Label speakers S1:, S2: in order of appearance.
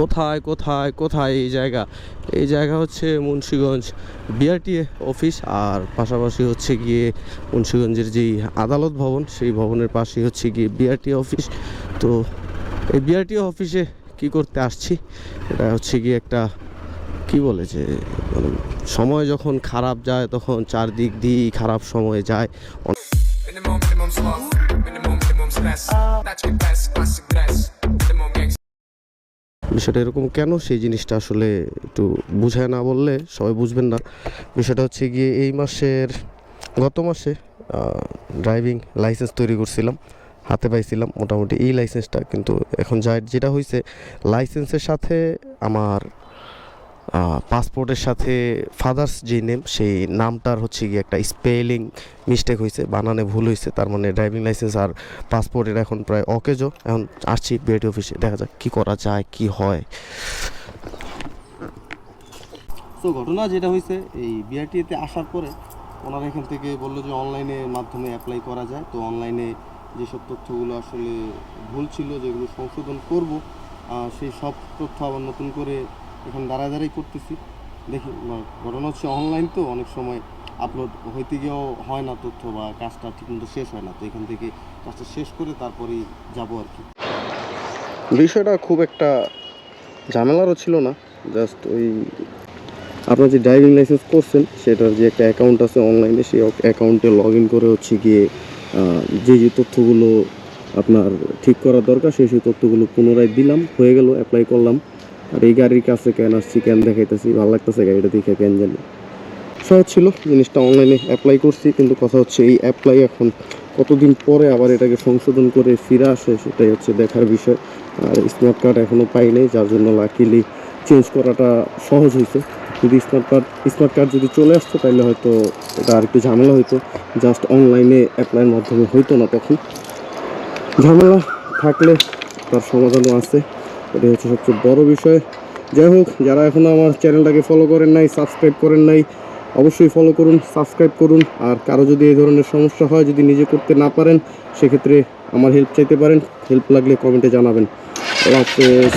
S1: কোথায় কোথায় কোথায় এই জায়গা? এই জায়গা হচ্ছে মুন্সিগঞ্জ বিআরটিএ অফিস আর পাশাপাশি হচ্ছে গিয়ে মুন্সিগঞ্জের যেই আদালত ভবন, সেই ভবনের পাশেই হচ্ছে গিয়ে বিআরটিএ অফিস। তো এই বিআরটিএ অফিসে কি করতে আসছি? এটা হচ্ছে গিয়ে একটা, কি বলে যে মানে সময় যখন খারাপ যায় তখন চারদিক দিয়েই খারাপ সময় যায়। বিষয়টা এরকম কেন? সেই জিনিসটা আসলে একটু বুঝায় না বললে সবাই বুঝবেন না। বিষয়টা হচ্ছে গিয়ে এই মাসের, গত মাসে ড্রাইভিং লাইসেন্স তৈরি করছিলাম, হাতে পাইছিলাম মোটামুটি এই লাইসেন্সটা কিন্তু এখন যা, যেটা হয়েছে লাইসেন্সের সাথে আমার পাসপোর্টের সাথে ফাদার্স যে নেম সেই নামটার হচ্ছে গিয়ে একটা স্পেলিং মিস্টেক হয়েছে, বানানে ভুল হয়েছে, তার মানে ড্রাইভিং লাইসেন্স আর পাসপোর্টের এখন প্রায় অকেজো। এখন আসছি বিআইটি অফিসে দেখা যাক কী করা যায়, কি হয়।
S2: তো ঘটনা যেটা হয়েছে, এই বিআরটিতে আসার পরে ওনারা এখান থেকে বলল যে অনলাইনে মাধ্যমে অ্যাপ্লাই করা যায়। তো অনলাইনে যেসব তথ্যগুলো আসলে ভুল ছিল, যেগুলো সংশোধন করব সেই সব তথ্য আবার নতুন করে এখন দাঁড়ায় দাঁড়াই করতেছি। দেখি ঘটনা হচ্ছে অনলাইন তো, অনেক সময় আপলোড হইতে গিয়েও হয় না তথ্য বা কাজটা ঠিকমতো শেষ হয় না। তো এখান থেকে কাজটা শেষ করে তারপরেই যাব আর কি। বিষয়টা খুব একটা ঝামেলারও ছিল না। জাস্ট ওই আপনার যে ড্রাইভিং লাইসেন্স করছেন, সেটার যে একটা অ্যাকাউন্ট আছে অনলাইনে সেই অ্যাকাউন্টে লগ ইন করে হচ্ছে গিয়ে যে যে তথ্যগুলো আপনার ঠিক করা দরকার, সেই সেই তথ্যগুলো পুনরায় দিলাম, হয়ে গেল অ্যাপ্লাই করলাম। আর এই গাড়ির কাছে কেন আসছি, কেন দেখাইতেছি? ভালো লাগতেছে গাড়িটা দেখে, কেন জানি। সহজ ছিল জিনিসটা অনলাইনে অ্যাপ্লাই করছি, কিন্তু কথা হচ্ছে এই অ্যাপ্লাই এখন কতদিন পরে আবার এটাকে সংশোধন করে ফিরে আসে, সেটাই হচ্ছে দেখার বিষয়। আর স্মার্ট কার্ড এখনও পাই নাই, যার জন্য লাকিলি চেঞ্জ করাটা সহজ হয়েছে যদি স্মার্ট কার্ড স্মার্ট কার্ড যদি চলে আসতো তাহলে হয়তো এটা আর একটু ঝামেলা হতো জাস্ট অনলাইনে অ্যাপ্লাইয়ের মাধ্যমে হইতো না তখন। ঝামেলা থাকলে তার সমাধানও আছে। এটাই হচ্ছে সবচেয়ে বড় বিষয়। যাই হোক, যারা এখনও আমার চ্যানেলটাকে ফলো করেন নাই সাবস্ক্রাইব করেন নাই, অবশ্যই ফলো করুন সাবস্ক্রাইব করুন। আর কারও যদি এই ধরনের সমস্যা হয়, যদি নিজে করতে না পারেন, সেক্ষেত্রে আমার হেল্প চাইতে পারেন। হেল্প লাগলে কমেন্টে জানাবেন। আল্লাহ হাফেজ।